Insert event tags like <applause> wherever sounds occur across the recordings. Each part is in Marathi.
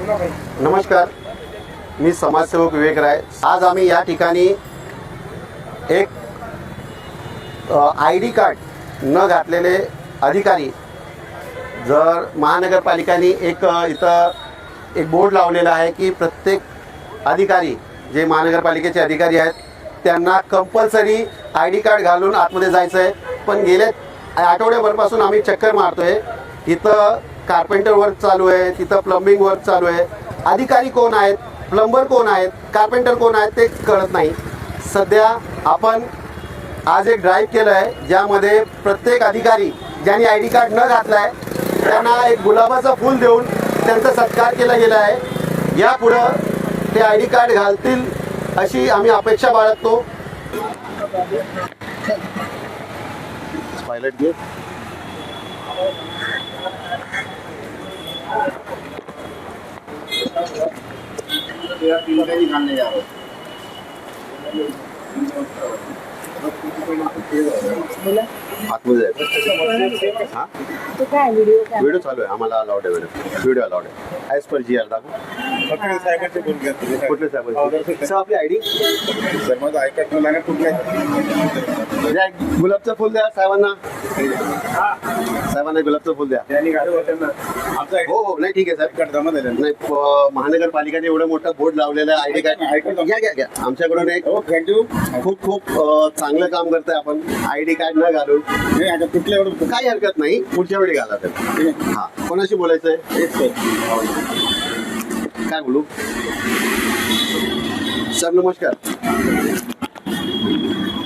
नमस्कार. मी समाजसेवक विवेक राय. आज आम्ही या ठिकाणी एक आय डी कार्ड न घातलेले अधिकारी जर महानगरपालिकाने एक इथं एक बोर्ड लावलेला आहे की प्रत्येक अधिकारी जे महानगरपालिकेचे अधिकारी आहेत त्यांना कंपल्सरी आय डी कार्ड घालून आतमध्ये जायचं आहे पण गेले आठवड्याभरपासून आम्ही चक्कर मारतोय. इथं कार्पेंटर वर्क चालू आहे तिथं प्लंबिंग वर्क चालू आहे. अधिकारी कोण आहेत? प्लंबर कोण आहेत? कार्पेंटर कोण आहेत? ते कळत नाही. सध्या आपण आज एक ड्राईव्ह केलं आहे ज्यामध्ये प्रत्येक अधिकारी ज्यांनी आय डी कार्ड न घातलं आहे त्यांना एक गुलाबाचं फूल देऊन त्यांचा सत्कार केला गेला आहे. यापुढं ते आय डी कार्ड घालतील अशी आम्ही अपेक्षा बाळगतो. पायलट आतमध्ये जायचं हा? तो काय व्हिडिओ व्हिडिओ चालू आहे. आम्हाला अलाउड आहे मॅडम व्हिडिओ अलाउड आहे. ॲज पर जी आर दाखव. फक्त साहेबांचे बोल घ्या तुम्ही. कुठले साहेब सर आपली आय डी? सर माझं ऐकत नाही लागत कुठल्या द्या गुलाबचं फुल द्या साहेबांना. साहेबांना गुलाबचं फुल द्या. हो हो नाही ठीक आहे साहेब कार्ड जमा झालं नाही प- महानगरपालिकेने एवढं मोठं बोर्ड लावलेलं आहे आय डी कार्ड. घ्या घ्या घ्या. आमच्याकडून एक हो थँक्यू खूप खूप अ, चांगलं काम करतोय आपण. आय डी कार्ड न घालून. नाही आता कुठल्या एवढं काही हरकत नाही. पुढच्या वेळी घाला तर ठीक आहे. हा. कोणाशी बोलायचंय? काय बोलू? सर नमस्कार.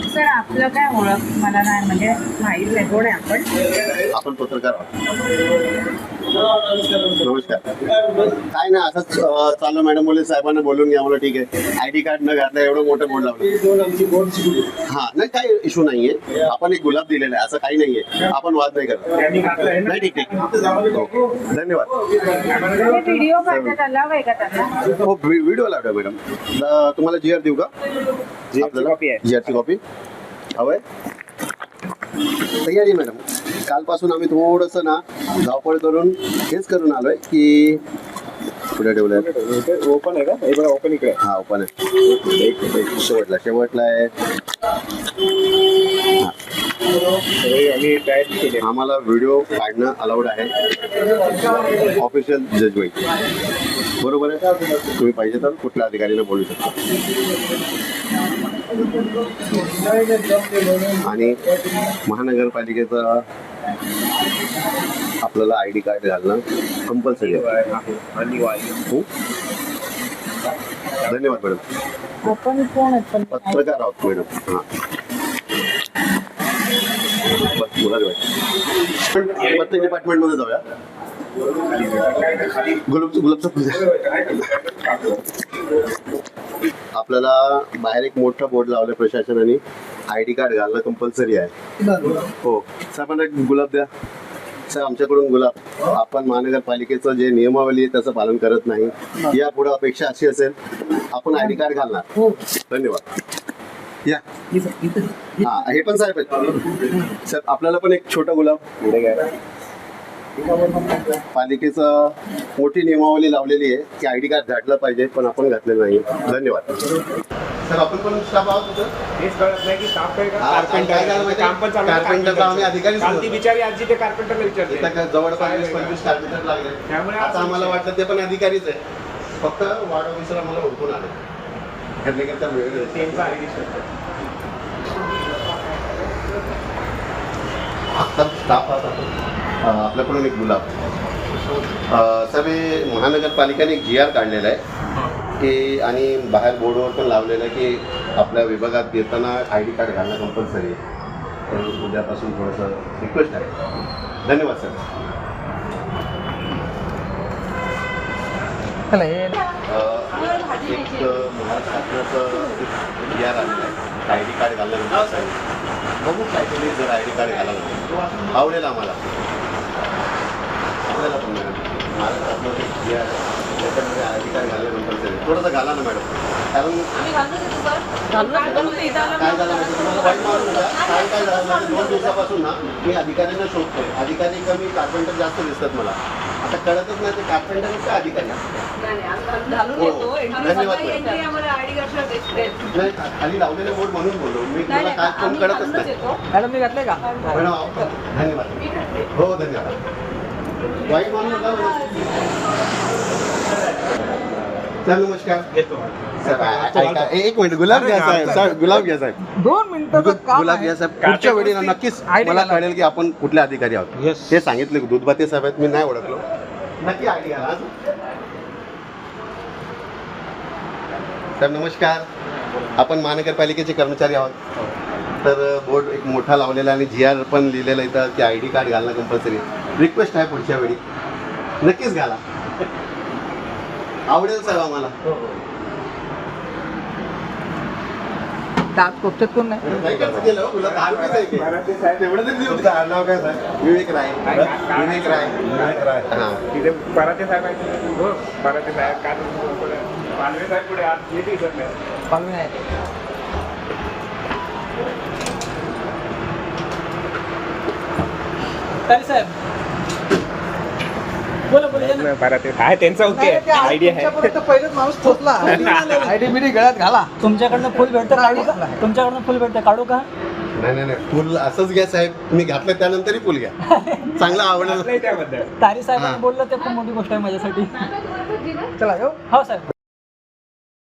सर आपलं काय ओळख? मला नाही म्हणजे माहीत नाही. कोण आहे आपण? आपण पत्रकार आहोत. नमस्कार. काय नाही असंच चालू मॅडम बोलले साहेबांना बोलून घ्या मला ठीक आहे. आय डी कार्ड न घातलं एवढं मोठं बोर्ड लावलं. हा नाही काही इश्यू नाहीये. आपण एक गुलाब दिलेला आहे असं काही नाहीये. आपण वाद नाही करत. आहे नाही ठीक ठीक. हो. धन्यवाद हे व्हिडिओ आहे हो लावला मॅडम. तुम्हाला जी आर देऊ का? आहे. जी आरची कॉपी हवंय तयारी मॅडम. कालपासून आम्ही थोडंसं ना धावपळ करून हेच करून आलोय की पुढे ठेवलंय? ओपन आहे का? हे बघा ओपन इकडे. हा ओपन आहे. शेवटला शेवटला आहे. आम्हाला व्हिडिओ काढणं अलाउड आहे. ऑफिशियल जजमेंट बरोबर आहे? तुम्ही पाहिजे तर कुठल्या अधिकाऱ्यांना बोलू शकता. आणि महानगरपालिकेचं आपल्याला आय डी कार्ड घालणं कंपल्सरी आहे. हो? धन्यवाद मॅडम आपण कोण पत्रकार आहोत मॅडम हां. प्रत्येक डिपार्टमेंटमध्ये जाऊया. गुलाबचं गुलाबचं. आपल्याला बाहेर एक मोठा बोर्ड लावलं प्रशासनाने. आय डी कार्ड घालणं कंपल्सरी आहे. हो. साहेबांना एक गुलाब द्या. साहेब आमच्याकडून गुलाब. आपण महानगरपालिकेचं जे नियमावली आहे त्याचं पालन करत नाही. यापुढे अपेक्षा अशी असेल आपण आय डी कार्ड घालणार. धन्यवाद. या. हा हे पण साहेब आहेत. साहेब आपल्याला पण एक छोटा गुलाब. पुढे पालिकेचं मोठी नियमावली लावलेली आहे की आय डी कार्ड घातलं पाहिजे पण आपण घातलेलं नाही धन्यवाद सर आपण पण स्टाफ आहोत? हेच कळत नाही की स्टाफ काय? काम पण चालू आहे कार्पेंटरला आम्ही नव्हतो. बिचारी आजी ते कार्पेंटरला विचारते इथं काय जवळपास वीस पंचवीस कार्पेंटर लागले त्यामुळे आता असं आम्हाला. वाटतं ते पण अधिकारीच आहे फक्त वार्ड ऑफिसर आम्हाला ओळखून आले. त्यांचा आयडी शब्द. आता स्टाफ आहात आपण. अं, आपल्याकडून एक गुलाब. साहेब हे महानगरपालिकेने एक जी आर काढलेला आहे. की आणि बाहेर बोर्डवर पण लावलेलं आहे की आपल्या विभागात येताना आय डी कार्ड घालणं कंपल्सरी आहे. तर उद्यापासून थोडंसं रिक्वेस्ट आहे. धन्यवाद सर. अं, एक महाराष्ट्र शासनाचं जी आर आलेलं आहे. आय डी कार्ड कंपल्सरी आहे बघू काय केली जर आय डी कार्ड घालायला आवडेल आम्हाला. आपल्याला पण मॅडम महाराष्ट्रातलं जे आहे त्याच्यामध्ये अधिकारी घालणं कंपल्सरी थोडंसं घाला ना मॅडम. कारण काय झालं माहिती तुम्हाला वाईट मारून काय काय झालं माहिती दोन दिवसापासून ना मी अधिकाऱ्यांना शोधतोय. अधिकारी कमी कार्पेंटर जास्त दिसतात मला. आता कळतच नाही ते कार्पेंटर का अधिकारी? हो धन्यवाद मॅडम. नाही खाली लावलेले बोर्ड म्हणून बोललो. मी तुम्हाला काय फोन कळतच नाही. मॅडम मी घातलंय का? मॅडम धन्यवाद. हो धन्यवाद. वाईट नका सर नमस्कार. सर ऐ- ऐका ए- एक मिनिट गुलाब घ्या साहेब. साहेब गुलाब घ्या साहेब. दोन मिनिटं काम गुलाब आहे. घ्या साहेब. पुढच्या वेळी ना नक्कीच मला. कळेल की आपण कुठले अधिकारी आहोत. Yes. हे सांगितले दूधबाते साहेब आहेत मी नाही ओळखलो. नक्की आयडी घाला हा. साहेब नमस्कार. आपण महानगरपालिकेचे कर्मचारी आहोत. तर बोर्ड एक मोठा लावलेला आणि जी आर पण लिहिलेलं इथं की आय डी कार्ड घालणं कंपल्सरी रिक्वेस्ट आहे पुढच्या वेळी. नक्कीच घाला. आवडेल साहेब आम्हाला. दात कोपच्यात कोण नाही? हो, तुला दहा रुपये आहे की? तेवढं तरी देऊ. काय साहेब? विवेक राय. विवेक राय. हां. तिथे पराते साहेब आहेत. हो पराते साहेब काय पालवे साहेब पुढे आत येते सर नाही पालवी नाही. तरी साहेब त्यांचा ओके आयडिया आहे. पहिलेच माणूस पोचला <laughs> आयडी बिडी गळ्यात घाला. तुमच्याकडनं फुल भेटतं काढू का तुमच्याकडनं फुल भेटतं? काढू का? नाही नाही नाही. फुल असंच घ्या साहेब. मी घातलं त्यानंतरही फुल घ्या. <laughs> चांगलं आवडलं. नाही त्याबद्दल. तारी साहेबांनी हां. बोललं ते खूप मोठी गोष्ट आहे माझ्यासाठी. <laughs> चला येऊ. हो साहेब.